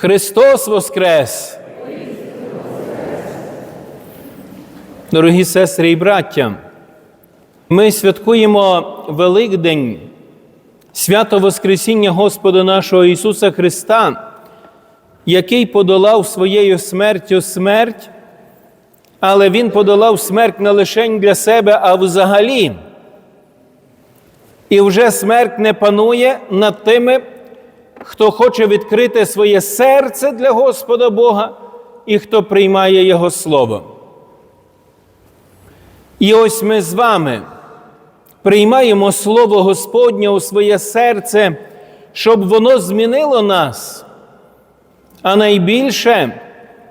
Христос Воскрес! Дорогі сестри і браття, ми святкуємо Великдень, свято Воскресіння Господа нашого Ісуса Христа, який подолав своєю смертю смерть, але Він подолав смерть не лише для себе, а взагалі. І вже смерть не панує над тими, хто хоче відкрити своє серце для Господа Бога і хто приймає Його Слово. І ось ми з вами приймаємо Слово Господнє у своє серце, щоб воно змінило нас, а найбільше,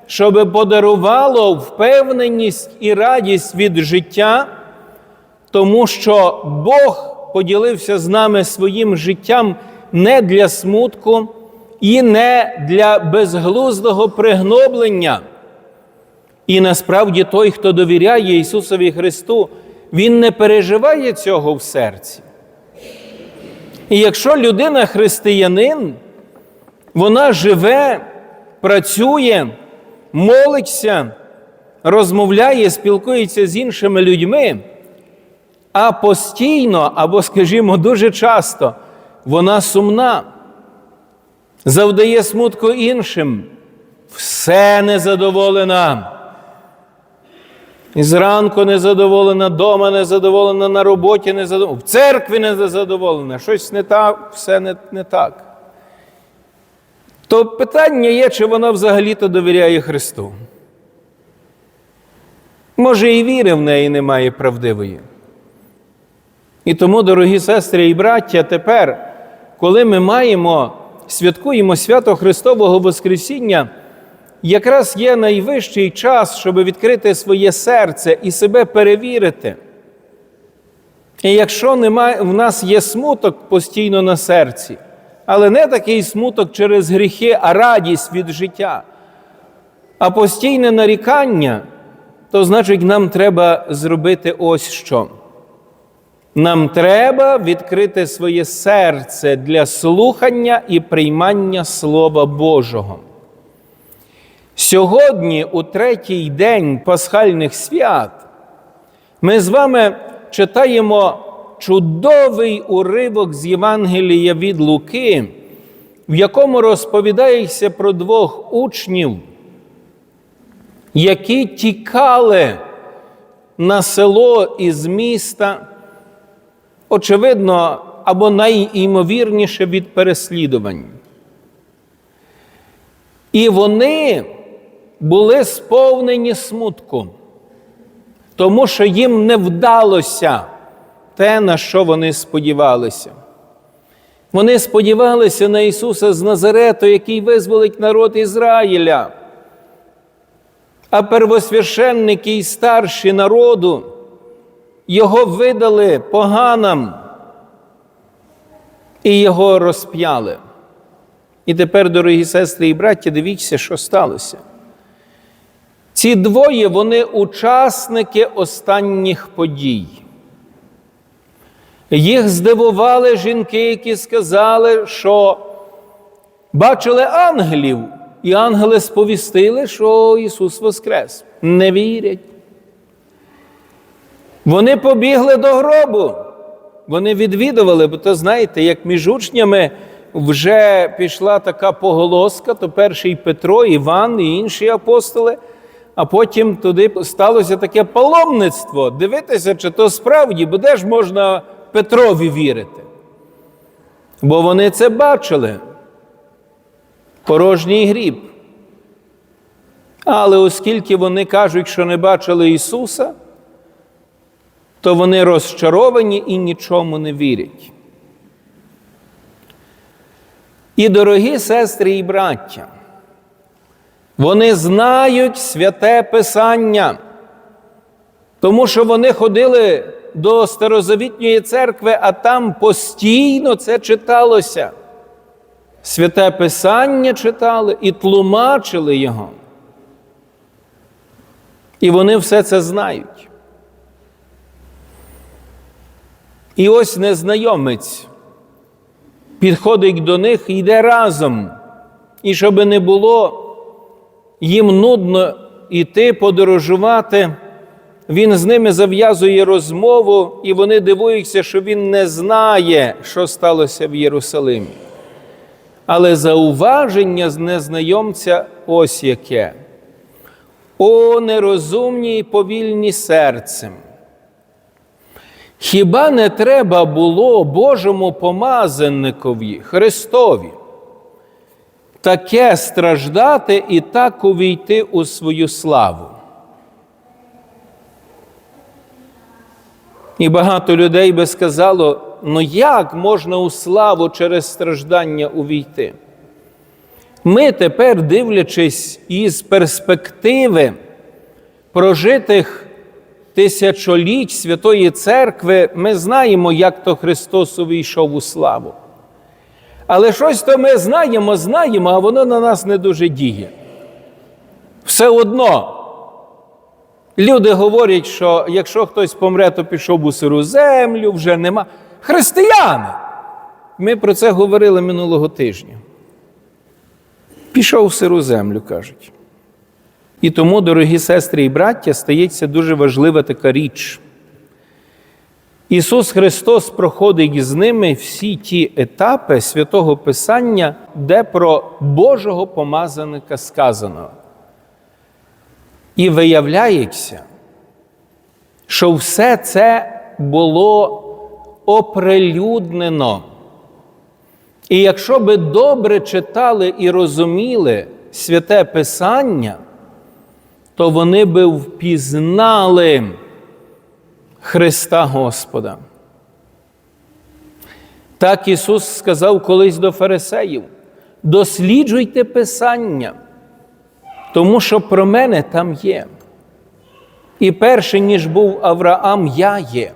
щоб подарувало впевненість і радість від життя, тому що Бог поділився з нами своїм життям не для смутку і не для безглуздого пригноблення. І насправді той, хто довіряє Ісусові Христу, Він не переживає цього в серці. І якщо людина християнин, вона живе, працює, молиться, розмовляє, спілкується з іншими людьми, а постійно, або, скажімо, дуже часто вона сумна, завдає смутку іншим, все незадоволена. І зранку незадоволена, дома незадоволена, на роботі незадоволена, в церкві незадоволена, щось не так, все не, не так. То питання є, чи вона взагалі-то довіряє Христу. Може, і віри в неї немає правдивої. І тому, дорогі сестри і браття, тепер, коли ми маємо, святкуємо свято Христового Воскресіння, якраз є найвищий час, щоб відкрити своє серце і себе перевірити. І якщо немає, в нас є смуток постійно на серці, але не такий смуток через гріхи, а радість від життя, а постійне нарікання, то значить, нам треба зробити ось що. Нам треба відкрити своє серце для слухання і приймання Слова Божого. Сьогодні, у третій день пасхальних свят, ми з вами читаємо чудовий уривок з Євангелія від Луки, в якому розповідається про двох учнів, які тікали на село із міста, очевидно, або найімовірніше від переслідувань. І вони були сповнені смутку, тому що їм не вдалося те, на що вони сподівалися. Вони сподівалися на Ісуса з Назарету, який визволить народ Ізраїля. А первосвященники і старші народу його видали поганам і його розп'яли. І тепер, дорогі сестри і браття, дивіться, що сталося. Ці двоє вони учасники останніх подій. Їх здивували жінки, які сказали, що бачили ангелів, і ангели сповістили, що Ісус Воскрес. Не вірять. Вони побігли до гробу. Вони відвідували, бо то знаєте, як між учнями вже пішла така поголоска, то перший Петро, Іван і інші апостоли, а потім туди сталося таке паломництво. Дивитися, чи то справді, бо де ж можна Петрові вірити? Бо вони це бачили. Порожній гріб. Але оскільки вони кажуть, що не бачили Ісуса, то вони розчаровані і нічому не вірять. І, дорогі сестри і браття, вони знають святе Писання, тому що вони ходили до Старозавітньої церкви, а там постійно це читалося. Святе Писання читали і тлумачили його. І вони все це знають. І ось незнайомець підходить до них і йде разом і щоб не було їм нудно йти подорожувати, він з ними зав'язує розмову, і вони дивуються, що він не знає, що сталося в Єрусалимі. Але зауваження з незнайомця ось яке. О, нерозумні й повільні серцем. Хіба не треба було Божому помазанникові, Христові, таке страждати і так увійти у свою славу? І багато людей би сказало, ну як можна у славу через страждання увійти? Ми тепер, дивлячись із перспективи прожитих тисячоліть Святої Церкви, ми знаємо, як то Христос увійшов у славу. Але щось то ми знаємо, знаємо, а воно на нас не дуже діє. Все одно. Люди говорять, що якщо хтось помре, то пішов у сиру землю, вже нема. Християни! Ми про це говорили минулого тижня. Пішов у сиру землю, кажуть. І тому, дорогі сестри і браття, стається дуже важлива така річ. Ісус Христос проходить з ними всі ті етапи святого Писання, де про Божого помазаника сказано. І виявляється, що все це було оприлюднено. І якщо би добре читали і розуміли святе Писання, то вони би впізнали Христа Господа. Так Ісус сказав колись до фарисеїв: досліджуйте Писання, тому що про мене там є. І перше, ніж був Авраам, я є.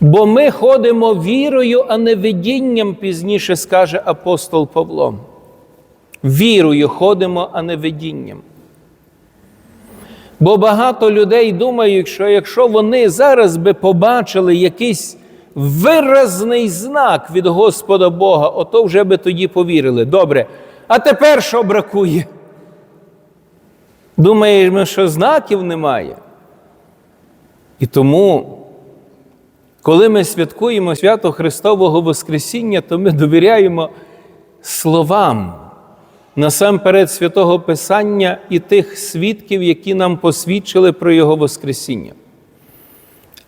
Бо ми ходимо вірою, а не видінням, пізніше скаже апостол Павло. Вірою ходимо, а не видінням. Бо багато людей думають, що якщо вони зараз би побачили якийсь виразний знак від Господа Бога, ото вже би тоді повірили. Добре, а тепер що бракує? Думаємо, що знаків немає. І тому, коли ми святкуємо свято Христового Воскресіння, то ми довіряємо словам насамперед святого Писання і тих свідків, які нам посвідчили про Його Воскресіння.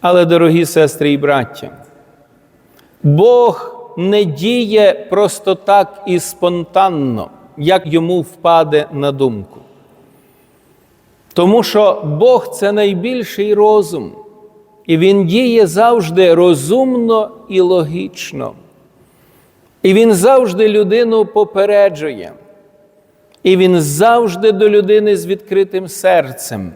Але, дорогі сестри і браття, Бог не діє просто так і спонтанно, як йому впаде на думку. Тому що Бог це найбільший розум, і Він діє завжди розумно і логічно. І Він завжди людину попереджує. І Він завжди до людини з відкритим серцем.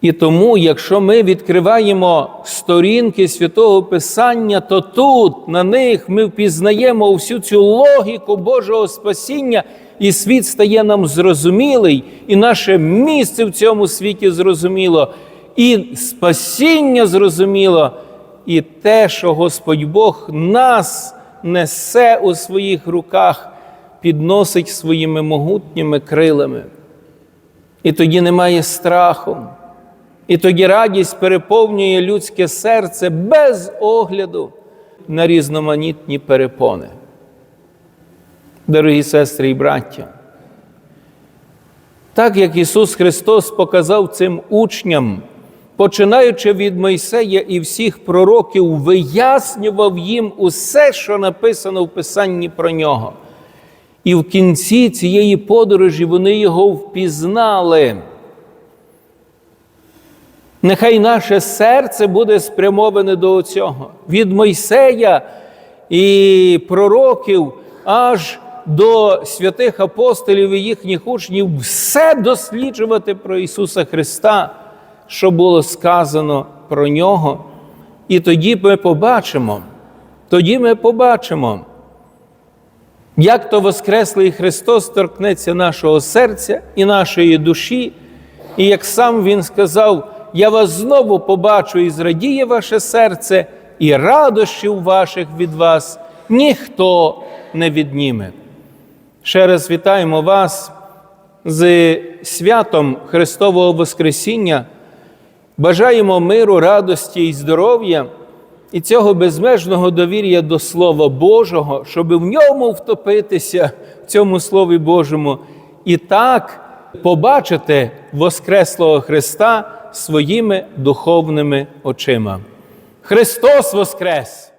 І тому, якщо ми відкриваємо сторінки святого Писання, то тут, на них, ми впізнаємо всю цю логіку Божого спасіння, і світ стає нам зрозумілий, і наше місце в цьому світі зрозуміло, і спасіння зрозуміло, і те, що Господь Бог нас несе у своїх руках, підносить своїми могутніми крилами. І тоді немає страху. І тоді радість переповнює людське серце без огляду на різноманітні перепони. Дорогі сестри і браття, так як Ісус Христос показав цим учням, починаючи від Мойсея і всіх пророків, вияснював їм усе, що написано в Писанні про нього. І в кінці цієї подорожі вони його впізнали. Нехай наше серце буде спрямоване до цього. Від Мойсея і пророків аж до святих апостолів і їхніх учнів все досліджувати про Ісуса Христа, що було сказано про Нього. І тоді ми побачимо, тоді ми побачимо, як то Воскреслий Христос торкнеться нашого серця і нашої душі, і як сам Він сказав, я вас знову побачу і зрадіє ваше серце, і радощів ваших від вас ніхто не відніме. Ще раз вітаємо вас з святом Христового Воскресіння. Бажаємо миру, радості і здоров'я і цього безмежного довір'я до Слова Божого, щоб в ньому втопитися, в цьому Слові Божому, і так побачити Воскреслого Христа своїми духовними очима. Христос Воскрес!